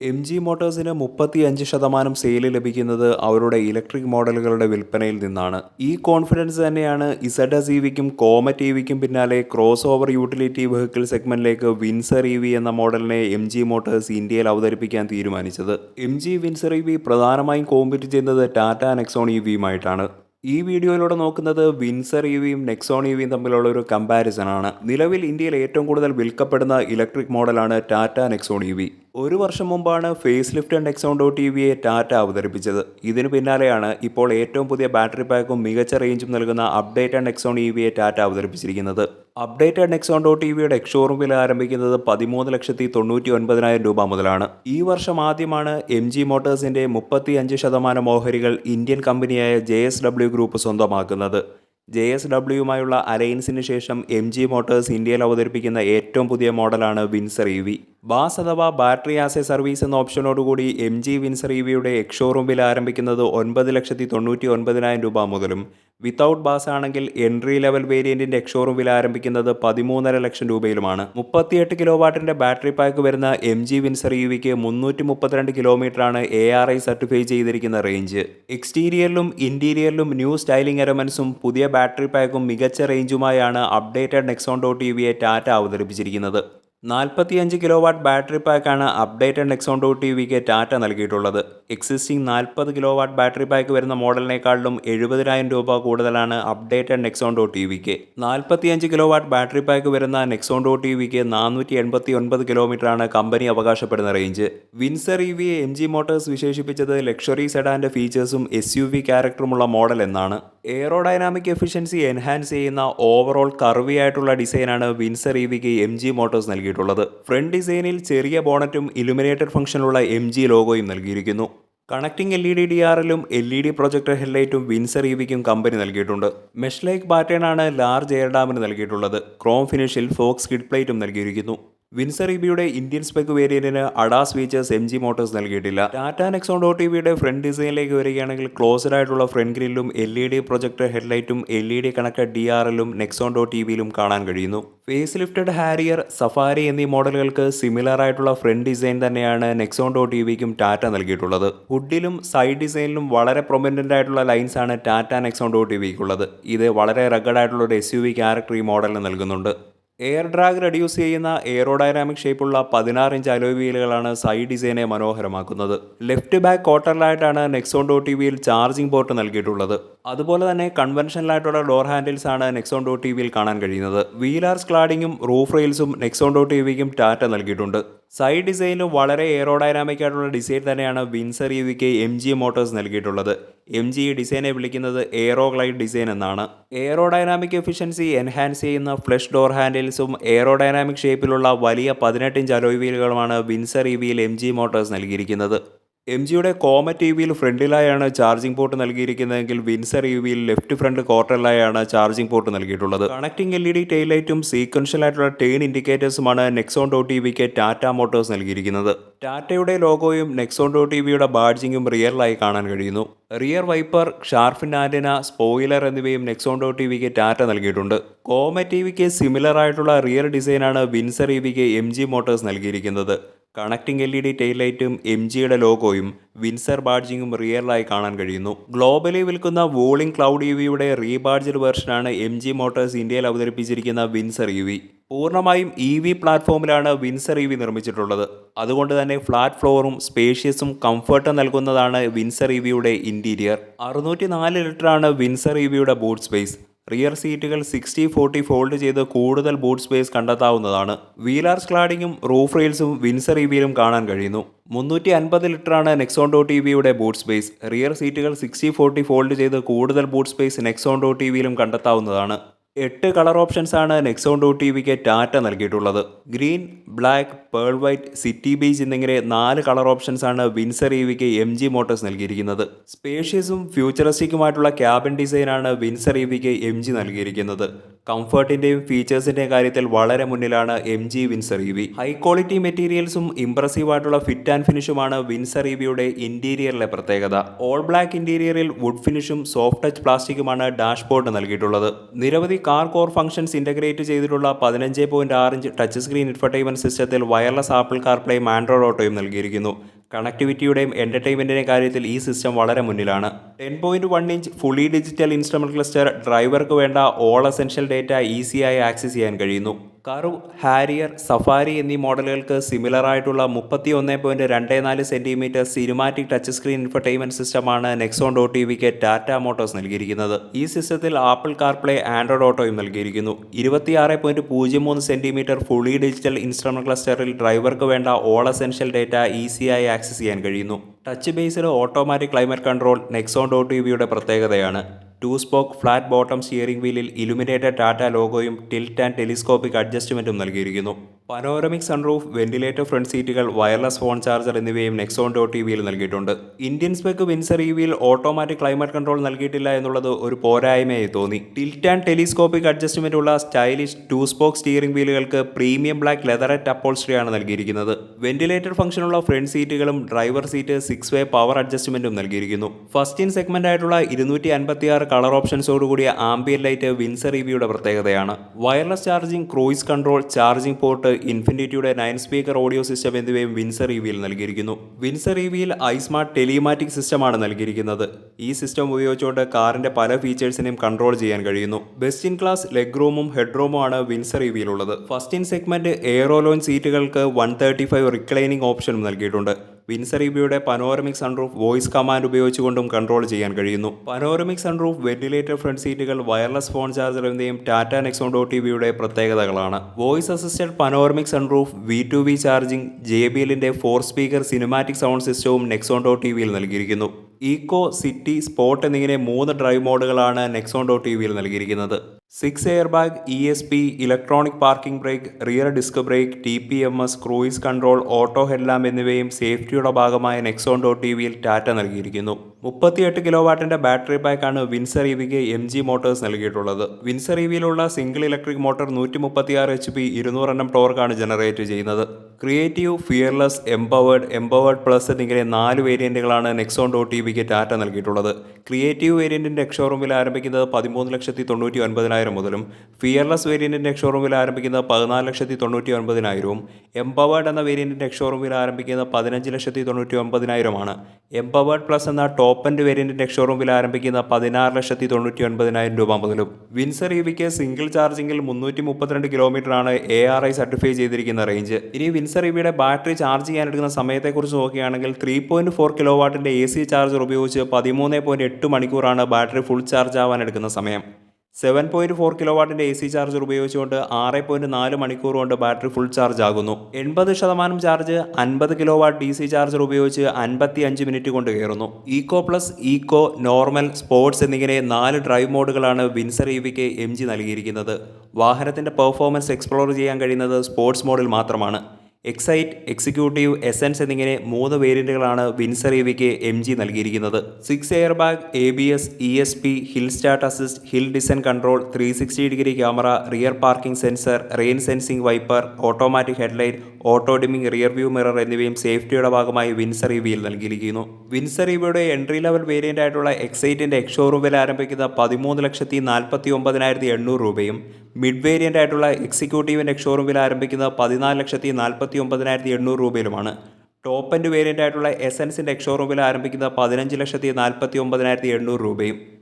M G മോട്ടോഴ്സിന് മുപ്പത്തിയഞ്ച് ശതമാനം sale ലഭിക്കുന്നത് അവരുടെ ഇലക്ട്രിക് മോഡലുകളുടെ വിൽപ്പനയിൽ നിന്നാണ്. ഈ കോൺഫിഡൻസ് തന്നെയാണ് ഇസഡ സി വിക്കും കോമറ്റ് ഇ വിക്കും പിന്നാലെ ക്രോസ് ഓവർ യൂട്ടിലിറ്റി വെഹിക്കിൾ സെഗ്മെന്റിലേക്ക് വിൻസർ ഇ വി എന്ന മോഡലിനെ എം ജി മോട്ടോഴ്സ് ഇന്ത്യയിൽ അവതരിപ്പിക്കാൻ തീരുമാനിച്ചത്. M G Windsor E V പ്രധാനമായും കോമ്പറ്റ് ചെയ്യുന്നത് ടാറ്റ നെക്സോൺ ഇ വിയുമായിട്ടാണ് ഈ വീഡിയോയിലൂടെ നോക്കുന്നത് വിൻസർ ഇ വിയും നെക്സോൺ ഇ വിയും തമ്മിലുള്ള ഒരു കമ്പാരിസൺ ആണ്. നിലവിൽ ഇന്ത്യയിൽ ഏറ്റവും കൂടുതൽ വിൽക്കപ്പെടുന്ന ഇലക്ട്രിക് മോഡലാണ് ടാറ്റ നെക്സോൺ ഇ വി ഒരു വർഷം മുമ്പാണ് face lift and dot T വിയെ Tata അവതരിപ്പിച്ചത്. ഇതിനു പിന്നാലെയാണ് ഇപ്പോൾ ഏറ്റവും പുതിയ ബാറ്ററി പാക്കും മികച്ച റേഞ്ചും നൽകുന്ന അപ്ഡേറ്റ് ആൻഡ് എക്സോൺ ഇ വിയെ ടാറ്റ അവതരിപ്പിച്ചിരിക്കുന്നത്. അപ്ഡേറ്റഡ് ആൻഡ് ഡോട്ട് ടി വിയുടെ എക്ഷോറും വില ആരംഭിക്കുന്നത് പതിമൂന്ന് ലക്ഷത്തി തൊണ്ണൂറ്റി ഒൻപതിനായിരം രൂപ മുതലാണ്. ഈ വർഷം ആദ്യമാണ് എം ജി മോട്ടോഴ്സിന്റെ മുപ്പത്തി അഞ്ച് ശതമാനം ഓഹരികൾ ഇന്ത്യൻ കമ്പനിയായ ജെ എസ് ഡബ്ല്യു ഗ്രൂപ്പ് സ്വന്തമാക്കുന്നത്. ജെ എസ് ഡബ്ല്യുമായുള്ള അലയൻസിന് ശേഷം എം ജി മോട്ടോഴ്സ് ഇന്ത്യയിൽ അവതരിപ്പിക്കുന്ന ഏറ്റവും പുതിയ മോഡലാണ് വിൻസർ ഇ വി. ബാസ് അഥവാ ബാറ്ററി ആസ് സർവീസ് എന്ന ഓപ്ഷനോടുകൂടി എം ജി വിൻസർ ഇ വിയുടെ എക്സ്ഷോറൂം വില ആരംഭിക്കുന്നത് ഒൻപത് ലക്ഷത്തി തൊണ്ണൂറ്റി ഒൻപതിനായിരം രൂപ മുതലും വിത്തൗട്ട് ബാസ് ആണെങ്കിൽ എൻട്രി ലെവൽ വേരിയന്റിന്റെ എക്സ്ഷോറൂം വില ആരംഭിക്കുന്നത് പതിമൂന്നര ലക്ഷം രൂപയിലുമാണ്. മുപ്പത്തിയെട്ട് കിലോ വാട്ടിന്റെ ബാറ്ററി പാക്ക് വരുന്ന എം ജി വിൻസർ ഇ വിക്ക് മുന്നൂറ്റി മുപ്പത്തിരണ്ട് കിലോമീറ്ററാണ് എ ആർ ഐ സർട്ടിഫൈ ചെയ്തിരിക്കുന്ന റേഞ്ച് എക്സ്റ്റീരിയറിലും ഇന്റീരിയറിലും ന്യൂ സ്റ്റൈലിംഗ് എലമെന്റ്സും പുതിയ ബാറ്ററി പാക്കും മികച്ച റേഞ്ചുമായാണ് അപ്ഡേറ്റഡ് നെക്സോൺ ഡോട്ട് ടി വിയെ ടാറ്റ അവതരിപ്പിച്ചിരിക്കുന്നത്. നാൽപ്പത്തിയഞ്ച് കിലോ വാട്ട് ബാറ്ററി പാക്കാണ് അപ്ഡേറ്റഡ് നെക്സോൺ ഡോട്ട് ടി വിക്ക് ടാറ്റ നൽകിയിട്ടുള്ളത്. എക്സിസ്റ്റിംഗ് നാൽപ്പത് കിലോ വാട്ട് ബാറ്ററി പാക്ക് വരുന്ന മോഡലിനേക്കാളും എഴുപതിനായിരം രൂപ കൂടുതലാണ് അപ്ഡേറ്റഡ് നെക്സോൺ ഡോട്ട് ടി വിക്ക് നാൽപ്പത്തിയഞ്ച് കിലോ വാട്ട് ബാറ്ററി പാക്ക് വരുന്ന നെക്സോൺ ഡോട്ട് ടി വിക്ക് നാനൂറ്റി എൺപത്തി ഒൻപത് കിലോമീറ്ററാണ് കമ്പനി അവകാശപ്പെടുന്ന range. Windsor E V M G Motors വിശേഷിപ്പിച്ചത് ലക്ഷറി സെഡാന്റെ ഫീച്ചേഴ്സും എസ് യു വി ക്യാരക്ടറുമുള്ള മോഡൽ എന്നാണ്. എയറോഡൈനാമിക് എഫിഷ്യൻസി എൻഹാൻസ് ചെയ്യുന്ന ഓവറോൾ കർവി ആയിട്ടുള്ള ഡിസൈനാണ് വിൻസർ ഇ വിക്ക് എം ജി മോട്ടോഴ്സ് നൽകിയിട്ടുള്ളത്. ഫ്രണ്ട് ഡിസൈനിൽ ചെറിയ ബോണറ്റും ഇലുമിനേറ്റഡ് ഫംഗ്ഷനുള്ള എം ജി ലോഗോയും നൽകിയിരിക്കുന്നു. Connecting L E D D ആറിലും എൽ ഇ ഡി പ്രൊജക്ടർ ഹെഡ്ലൈറ്റും വിൻസർ ഇ വിക്കും കമ്പനി നൽകിയിട്ടുണ്ട്. മെഷ് ലൈക്ക് പാറ്റേൺ ആണ് ലാർജ് എയർ ഡാമിന് നൽകിയിട്ടുള്ളത്. ക്രോം ഫിനിഷിൽ ഫോക്സ് കിഡ് പ്ലേറ്റും നൽകിയിരിക്കുന്നു. വിൻസർ ഇബിയുടെ Indian spec വേരിയന്റിന് ADAS features M G Motors നൽകിയിട്ടില്ല. ടാറ്റ നെക്സോൺ ഡോട്ട് ടി വിയുടെ ഫ്രണ്ട് ഡിസൈനിലേക്ക് വരികയാണെങ്കിൽ ക്ലോസ്ഡ് ആയിട്ടുള്ള ഫ്രണ്ട് ഗ്രില്ലും L E D projector ഹെഡ്ലൈറ്റും L E D connect D R എല്ലും നെക്സോൺ ഡോട്ട് ടി വിയിലും കാണാൻ കഴിയുന്നു. ഫേസ് ലിഫ്റ്റഡ് ഹാരിയർ സഫാരി എന്നീ മോഡലുകൾക്ക് സിമിലർ ആയിട്ടുള്ള ഫ്രണ്ട് ഡിസൈൻ തന്നെയാണ് നെക്സോൺ ഡോട്ട് ടി വിക്കും ടാറ്റ നൽകിയിട്ടുള്ളത്. ഹുഡിലും സൈഡ് ഡിസൈനിലും വളരെ പ്രൊമിനന്റ് ആയിട്ടുള്ള ലൈൻസ് ആണ് ടാറ്റ നെക്സോൺ ഡോട്ട് ടി വിക്കുള്ളത് ഇത് വളരെ റഗഡ് ആയിട്ടുള്ള ഒരു എസ് യു വി ക്യാരക്ടർ ഈ മോഡലിന് നൽകുന്നുണ്ട്. എയർ ഡ്രാഗ് റെഡ്യൂസ് ചെയ്യുന്ന എയറോഡൈനാമിക് ഷേപ്പുള്ള പതിനാറ് ഇഞ്ച് അലോയ് വീലുകളാണ് സൈഡ് ഡിസൈനെ മനോഹരമാക്കുന്നത്. ലെഫ്റ്റ് ബാക്ക് ക്വാർട്ടറിലായിട്ടാണ് നെക്സോൺ ഡോ ടി വിയിൽ ചാർജിംഗ് പോർട്ട് നൽകിയിട്ടുള്ളത്. അതുപോലെ തന്നെ കൺവെൻഷനലായിട്ടുള്ള ഡോർ ഹാൻഡിൽസ് ആണ് നെക്സോൺ ഡോ ടി വിയിൽ കാണാൻ കഴിയുന്നത്. വീലാർസ് ക്ലാഡിങ്ങും റൂഫ് റെയിൽസും നെക്സോൺ ഡോ ടി വിക്കും ടാറ്റ നൽകിയിട്ടുണ്ട്. സൈഡ് ഡിസൈനിലും വളരെ എയറോഡൈനാമിക് ആയിട്ടുള്ള ഡിസൈൻ തന്നെയാണ് വിൻസർ ഇ വിക്ക് എം ജി മോട്ടോഴ്സ് നൽകിയിട്ടുള്ളത്. എം ജി ഡിസൈനെ വിളിക്കുന്നത് എയറോ ഗ്ലൈഡ് ഡിസൈൻ എന്നാണ്. എയറോഡൈനാമിക് എഫിഷ്യൻസി എൻഹാൻസ് ചെയ്യുന്ന ഫ്ലഷ് ഡോർ ഹാൻഡിൽസും എയറോഡൈനാമിക് ഷേപ്പിലുള്ള വലിയ പതിനെട്ട് ഇഞ്ച് അലോയ് വീലുകളുമാണ് വിൻസർ ഇ വിയിൽ എം ജി മോട്ടോഴ്സ് നൽകിയിരിക്കുന്നത്. എം ജിയുടെ കോമറ്റ് യു വിയിൽ ഫ്രണ്ടിലായാണ് ചാർജിംഗ് പോർട്ട് നൽകിയിരിക്കുന്നതെങ്കിൽ വിൻസർ യു വിയിൽ ലെഫ്റ്റ് ഫ്രണ്ട് ക്വാർട്ടറിലായാണ് ചാർജിംഗ് പോർട്ട് നൽകിയിട്ടുള്ളത്. Connecting L E D tail ലൈറ്റും സീക്വൻഷ്യൽ ആയിട്ടുള്ള ടേൺ ഇൻഡിക്കേറ്റേഴ്സുമാണ് നെക്സോൺ ഡോ ടി വിക്ക് ടാറ്റ മോട്ടോഴ്സ് നൽകിയിരിക്കുന്നത്. ടാറ്റയുടെ ലോഗോയും നെക്സോൺ ഡോ ടി വിയുടെ ബാഡ്ജിങ്ങും റിയറിലായി കാണാൻ കഴിയുന്നു. Rear wiper shark fin antenna spoiler എന്നിവയും നെക്സോൺ ഡോ ടി വിക്ക് ടാറ്റ നൽകിയിട്ടുണ്ട്. കോമറ്റ് ടി വിക്ക് സിമിലർ ആയിട്ടുള്ള റിയർ ഡിസൈനാണ് വിൻസർ ഇ വിക്ക് എം ജി മോട്ടോഴ്സ് നൽകിയിരിക്കുന്നത്. Connecting L E D tail ലൈറ്റും എം ജിയുടെ ലോഗോയും വിൻസർ ബാഡ്ജിങ്ങും റിയറിലായി കാണാൻ കഴിയുന്നു. ഗ്ലോബലി വിൽക്കുന്ന വോളിംഗ് ക്ലൗഡ് യു വിയുടെ റീബാഡ്ജഡ് വെർഷനാണ് എം ജി മോട്ടോഴ്സ് ഇന്ത്യയിൽ അവതരിപ്പിച്ചിരിക്കുന്ന വിൻസർ യു വി. പൂർണമായും ഇ വി പ്ലാറ്റ്ഫോമിലാണ് വിൻസർ ഇ വി നിർമ്മിച്ചിട്ടുള്ളത്. അതുകൊണ്ട് തന്നെ ഫ്ലാറ്റ് ഫ്ലോറും സ്പേഷ്യസും കംഫർട്ടും നൽകുന്നതാണ് വിൻസർ ഇ വിയുടെ ഇന്റീരിയർ അറുന്നൂറ്റി നാല് ലിറ്ററാണ് വിൻസർ ഇ വിയുടെ ബൂട്ട് സ്പേസ്. റിയർ സീറ്റുകൾ സിക്സ്റ്റി ഫോർട്ടി ഫോൾഡ് ചെയ്ത് കൂടുതൽ ബൂട്ട് സ്പേസ് കണ്ടെത്താവുന്നതാണ്. വീലാർ സ്ക്ലാഡിങ്ങും റൂഫ് റെയിൽസും വിൻസർ ഇ വിയിലും കാണാൻ കഴിയുന്നു. മുന്നൂറ്റി അൻപത് ലിറ്ററാണ് നെക്സോൺ ഡോ ടി വിയുടെ ബൂട്ട് സ്പേസ്. റിയർ സീറ്റുകൾ സിക്സ്റ്റി ഫോർട്ടി ഫോൾഡ് ചെയ്ത് കൂടുതൽ boot space Nexon dot T വിയിലും കണ്ടെത്താവുന്നതാണ്. എട്ട് കളർ ഓപ്ഷൻസ് ആണ് നെക്സോൺ ഡോ ടി വിക്ക് ടാറ്റ നൽകിയിട്ടുള്ളത്. Green black pearl white city beach എന്നിങ്ങനെ നാല് കളർ ഓപ്ഷൻസ് ആണ് വിൻസർ ഇ വിക്ക് എം ജി മോട്ടോഴ്സ് നൽകിയിരിക്കുന്നത്. സ്പേഷ്യസും ഫ്യൂച്ചറിസ്റ്റിക്കുമായിട്ടുള്ള ക്യാബിൻ ഡിസൈനാണ് വിൻസർ ഇ വിക്ക് എം ജി നൽകിയിരിക്കുന്നത്. കംഫർട്ടിന്റെയും ഫീച്ചേഴ്സിന്റെയും കാര്യത്തിൽ വളരെ മുന്നിലാണ് M G Windsor E V. High quality മെറ്റീരിയൽസും impressive ആയിട്ടുള്ള ഫിറ്റ് ആൻഡ് ഫിനിഷുമാണ് വിൻസർ ഇ വിയുടെ ഇന്റീരിയറിലെ പ്രത്യേകത. ഓൾ ബ്ലാക്ക് ഇന്റീരിയറിൽ വുഡ് ഫിനിഷും സോഫ്റ്റ് ടച്ച് പ്ലാസ്റ്റിക്കുമാണ് ഡാഷ്ബോർഡ് നൽകിയിട്ടുള്ളത്. നിരവധി കാർ കോർ ഫംഗ്ഷൻസ് ഇന്റഗ്രേറ്റ് ചെയ്തിട്ടുള്ള പതിനഞ്ച് പോയിന്റ് ആറ് ഇഞ്ച് ടച്ച് സ്ക്രീൻ ഇൻഫർടൈൻമെന്റ് സിസ്റ്റത്തിൽ വയർലെസ് ആപ്പിൾ കാർപ്ലേയും ആൻഡ്രോയിഡ് ഓട്ടോയും നൽകിയിരിക്കുന്നു. കണക്ടിവിറ്റിയുടെയും എന്റർടൈൻമെന്റിന്റെയും കാര്യത്തിൽ ഈ സിസ്റ്റം വളരെ മുന്നിലാണ്. Ten point one inch fully digital instrument cluster ഡ്രൈവർക്ക് വേണ്ട ഓൾ എസെൻഷ്യൽ ഡേറ്റ ഈസിയായി ആക്സസ് ചെയ്യാൻ കഴിയുന്നു. കർവ് ഹാരിയർ സഫാരി എന്നീ മോഡലുകൾക്ക് സിമിലർ ആയിട്ടുള്ള മുപ്പത്തി ഒന്ന് പോയിന്റ് രണ്ട് നാല് centimetre cinematic touch screen infotainment സിസ്റ്റമാണ് നെക്സോൺ ഡോ ടി വിക്ക് ടാറ്റ മോട്ടോഴ്സ് നൽകിയിരിക്കുന്നത്. ഈ സിസ്റ്റത്തിൽ ആപ്പിൾ കാർപ്ലേ ആൻഡ്രോയിഡ് ഓട്ടോയും നൽകിയിരിക്കുന്നു. ഇരുപത്തിയാറ് പോയിന്റ് പൂജ്യം മൂന്ന് സെന്റിമീറ്റർ ഫുള്ളി ഡിജിറ്റൽ ഇൻസ്ട്രുമെന്റ് ക്ലസ്റ്ററിൽ ഡ്രൈവർക്ക് വേണ്ട ഓൾ എസെൻഷ്യൽ ഡേറ്റ ഈസിയായി ആക്സസ് ചെയ്യാൻ കഴിയുന്നു. Touch ബേസിലെ automatic climate control Nexon dot T വിയുടെ പ്രത്യേകതയാണ്. Two spoke flat bottom steering വീലിൽ illuminated Tata ലോഗോയും ടിൽറ്റ് ആൻഡ് ടെലിസ്കോപ്പിക് അഡ്ജസ്റ്റ്മെന്റും നൽകിയിരിക്കുന്നു. പനോരമിക് സൺറൂഫ് വെന്റിലേറ്റർ ഫ്രണ്ട് സീറ്റുകൾ വയർലെസ് ഫോൺ ചാർജർ എന്നിവയും നെക്സോൺ ഡോട്ട് ടി വിയിൽ നൽകിയിട്ടുണ്ട് ഇന്ത്യൻ സ്പെക്ക് വിൻസർ ഇ വിയിൽ ഓട്ടോമാറ്റിക് ക്ലൈമറ്റ് കൺട്രോൾ നൽകിയിട്ടില്ല എന്നുള്ളത് ഒരു പോരായ്മയായി തോന്നി. ടിൽറ്റ് ആൻഡ് ടെലിസ്കോപ്പിക് അഡ്ജസ്റ്റ്മെന്റ് ഉള്ള സ്റ്റൈലിഷ് ടൂ സ്പോക്ക് സ്റ്റിയറിംഗ് വീലുകൾക്ക് പ്രീമിയം ബ്ലാക്ക് ലെതററ്റ് അപ്പോൾസ്ട്രിയാണ് നൽകിയിരിക്കുന്നത്. വെന്റിലേറ്റർ ഫംഗ്ഷനുള്ള ഫ്രണ്ട് സീറ്റുകളും driver seat six way power അഡ്ജസ്റ്റ്മെന്റും നൽകിയിരിക്കുന്നു. ഫസ്റ്റ് ഇൻ സെഗ്മെന്റ് ആയിട്ടുള്ള ഇരുന്നൂറ്റി അൻപത്തിയാറ് കളർ ഓപ്ഷൻസോടുകൂടിയ ആംബിയൻ ലൈറ്റ് വിൻസർ ഇ വിയുടെ പ്രത്യേകതയാണ്. Wireless charging cruise control charging port ഇൻഫിനിറ്റിയുടെ nine speaker audio system എന്നിവയും വിൻസർ ഇ വിയിൽ നൽകിയിരിക്കുന്നു. വിൻസർ ഇ വിയിൽ ഐസ്മാർട്ട് ടെലിമാറ്റിക് സിസ്റ്റമാണ് നൽകിയിരിക്കുന്നത്. ഈ സിസ്റ്റം ഉപയോഗിച്ചുകൊണ്ട് കാറിന്റെ പല ഫീച്ചേഴ്സിനെയും കൺട്രോൾ ചെയ്യാൻ കഴിയുന്നു. ബെസ്റ്റ് ഇൻ ക്ലാസ് ലെഗ് റൂമും ഹെഡ് റൂമും ആണ് Windsor E വിയിലുള്ളത്. First in segment aero lounge സീറ്റുകൾക്ക് one thirty five reclining ഓപ്ഷനും നൽകിയിട്ടുണ്ട്. വിൻസർ ഇബിയുടെ പനോരമിക് സൺറൂഫ് വോയിസ് കമാൻഡ് ഉപയോഗിച്ചുകൊണ്ടും കൺട്രോൾ ചെയ്യാൻ കഴിയുന്നു. പനോറമിക് സൺറൂഫ് വെന്റിലേറ്റർ ഫ്രണ്ട് സീറ്റുകൾ വയർലെസ് ഫോൺ ചാർജർ എന്നിവയും ടാറ്റ നെക്സോൺ ഡോ ടി വിയുടെ പ്രത്യേകതകളാണ് voice assisted panoramic sunroof V two V charging J B എല്ലിന്റെ ഫോർ സ്പീക്കർ സിനിമാറ്റിക് സൗണ്ട് സിസ്റ്റവും നെക്സോൺ ഡോ ടി വിയിൽ നൽകിയിരിക്കുന്നു. ഈക്കോ സിറ്റി സ്പോട്ട് എന്നിങ്ങനെ മൂന്ന് ഡ്രൈവ് മോഡുകളാണ് നെക്സോൺ ഡോ ടി വിയിൽ നൽകിയിരിക്കുന്നത്. Six air bag E S P electronic parking brake rear disc brake T P M S cruise control auto headlamp എന്നിവയും സേഫ്റ്റിയുടെ ഭാഗമായ നെക്സോൺ ഡോ ടി വിയിൽ ടാറ്റ നൽകിയിരിക്കുന്നു. മുപ്പത്തിയെട്ട് കിലോ വാട്ടിന്റെ ബാറ്ററി പാക്കാണ് വിൻസർ ഇ വിക്ക് എം ജി മോട്ടോഴ്സ് നൽകിയിട്ടുള്ളത്. വിൻസർ ഇ വിയിലുള്ള സിംഗിൾ ഇലക്ട്രിക് മോട്ടോർ നൂറ്റി മുപ്പത്തിയാറ് എച്ച് പി ഇരുന്നൂറ് എണ്ണം ടോർക്കാണ് ജനറേറ്റ് ചെയ്യുന്നത്. Creative fearless empowered empowered plus എന്നിങ്ങനെ നാല് വേരിയന്റുകളാണ് നെക്സോൺ ഡോട്ട് ഇ വിക്ക് ടാറ്റ നൽകിയിട്ടുള്ളത്. ക്രിയേറ്റീവ് വേരിയന്റിന്റെ എക്ഷോറൂം വില ആരംഭിക്കുന്നത് പതിമൂന്ന് ലക്ഷത്തി തൊണ്ണൂറ്റി ഒൻപതിനായിരം മുതലും ഫിയർലെസ് വേരിയന്റിന്റെ എക്ഷോറൂം വില ആരംഭിക്കുന്നത് പതിനാല് ലക്ഷത്തി തൊണ്ണൂറ്റി ഒൻപതിനായിരവും എംപവേർഡ് എന്ന വേരിയന്റിന്റെ എക്ഷോറൂം വില ആരംഭിക്കുന്നത് പതിനഞ്ച് ലക്ഷത്തി തൊണ്ണൂറ്റി ഒൻപതിനായിരമാണ് എംപവേർഡ് പ്ലസ് എന്ന ടോപ്പ് എൻഡ് വേരിയന്റിന്റെ ഷോറൂമിൽ ആരംഭിക്കുന്ന പതിനാറ് ലക്ഷത്തി തൊണ്ണൂറ്റി ഒൻപതിനായിരം രൂപ മുതലും വിൻസർ ഇവിക്ക് സിംഗിൾ ചാർജിംഗിൽ മുന്നൂറ്റി മുപ്പത്തിരണ്ട് കിലോമീറ്റർ ആണ് എ ആർ ഐ സർട്ടിഫൈ ചെയ്തിരിക്കുന്ന റേഞ്ച് ഇനി വിൻസർ ഇവിയുടെ ബാറ്ററി ചാർജ് ചെയ്യാൻ എടുക്കുന്ന സമയത്തെക്കുറിച്ച് നോക്കുകയാണെങ്കിൽ three point four kilo A C charger ഉപയോഗിച്ച് പതിമൂന്ന് പോയിന്റ് എട്ട് മണിക്കൂറാണ് ബാറ്ററി ഫുൾ ചാർജ് ആവാൻ എടുക്കുന്ന സമയം. സെവൻ പോയിന്റ് ഫോർ കിലോ വാട്ടിന്റെ എ സി ചാർജർ ഉപയോഗിച്ചുകൊണ്ട് ആറ് പോയിന്റ് നാല് മണിക്കൂർ കൊണ്ട് ബാറ്ററി ഫുൾ ചാർജ് ആകുന്നു. എൺപത് ശതമാനം ചാർജ് അൻപത് kilo watt D C charger ഉപയോഗിച്ച് അൻപത്തി അഞ്ച് മിനിറ്റ് കൊണ്ട് കയറുന്നു. Eco plus eco normal sports എന്നിങ്ങനെ നാല് ഡ്രൈവ് മോഡുകളാണ് വിൻസർ ഇ വിക്ക് എം ജി നൽകിയിരിക്കുന്നത്. വാഹനത്തിന്റെ പെർഫോമൻസ് എക്സ്പ്ലോർ ചെയ്യാൻ കഴിയുന്നത് സ്പോർട്സ് മോഡിൽ മാത്രമാണ്. എക്സൈറ്റ് എക്സിക്യൂട്ടീവ് എസൻസ് എന്നിങ്ങനെ മൂന്ന് വേരിയന്റുകളാണ് വിൻസർ ഇ വിക്ക് എം ജി നൽകിയിരിക്കുന്നത്. Six air bag A B S E S P hill start assist hill descent control three sixty degree camera rear parking sensor rain sensing wiper automatic headlight auto dimming rear view mirror എന്നിവയും സേഫ്റ്റിയുടെ ഭാഗമായി Windsor E വിയിൽ നൽകിയിരിക്കുന്നു. Windsor ഇവയുടെ entry level variant ആയിട്ടുള്ള എക്സൈറ്റിന്റെ ex-showroom വില ആരംഭിക്കുന്ന പതിമൂന്ന് ലക്ഷത്തി നാൽപ്പത്തി ഒമ്പതിനായിരത്തി എണ്ണൂറ് രൂപയും മിഡ് വേരിയന്റ് ആയിട്ടുള്ള എക്സിക്യൂട്ടീവിന്റെ എക്സ്ഷോറൂം വില ആരംഭിക്കുന്ന പതിനാല് ലക്ഷത്തി നാൽപ്പത്തി ഒമ്പതിനായിരത്തി എണ്ണൂറ് രൂപയിലുമാണ്. ടോപ്പ് എൻഡ് വേരിയന്റ് ആയിട്ടുള്ള എസൻസിന്റെ എക്സ്ഷോറൂം വില ആരംഭിക്കുന്ന പതിനഞ്ച് ലക്ഷത്തി നാൽപ്പത്തി ഒമ്പതിനായിരത്തി എണ്ണൂറ് രൂപയും.